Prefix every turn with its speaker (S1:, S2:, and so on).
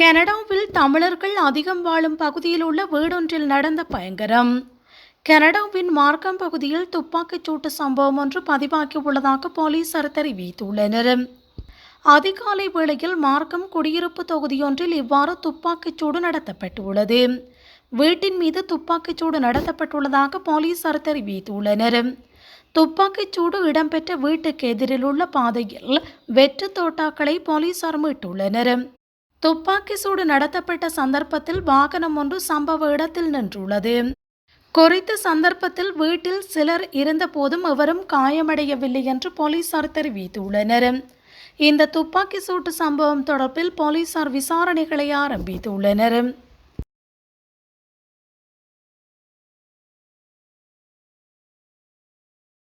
S1: கனடாவில் தமிழர்கள் அதிகம் வாழும் பகுதியில் உள்ள வீடொன்றில் நடந்த பயங்கரம். கனடாவின் மார்க்கம் பகுதியில் துப்பாக்கிச் சூட்டு சம்பவம் ஒன்று பதிவாகியுள்ளதாக போலீசார் தெரிவித்துள்ளனர். அதிகாலை வேளையில் மார்க்கம் குடியிருப்பு தொகுதியொன்றில் இவ்வாறு துப்பாக்கிச் சூடு நடத்தப்பட்டுள்ளது. வீட்டின் மீது துப்பாக்கிச் சூடு நடத்தப்பட்டுள்ளதாக போலீசார் தெரிவித்துள்ளனர். துப்பாக்கிச் சூடு இடம்பெற்ற வீட்டுக்கு எதிரில் உள்ள பாதையில் வெற்று தோட்டாக்களை போலீசார் மீட்டுள்ளனர். துப்பாக்கி சூடு நடத்தப்பட்ட சந்தர்ப்பத்தில் வாகனம் ஒன்று சம்பவ இடத்தில் நின்றுள்ளது. குறித்த சந்தர்ப்பத்தில் வீட்டில் சிலர் இருந்தபோதும் எவரும் காயமடையவில்லை என்று போலீசார் தெரிவித்துள்ளனர். இந்த துப்பாக்கி சூட்டு சம்பவம் தொடர்பில் போலீசார் விசாரணைகளை ஆரம்பித்துள்ளனர்.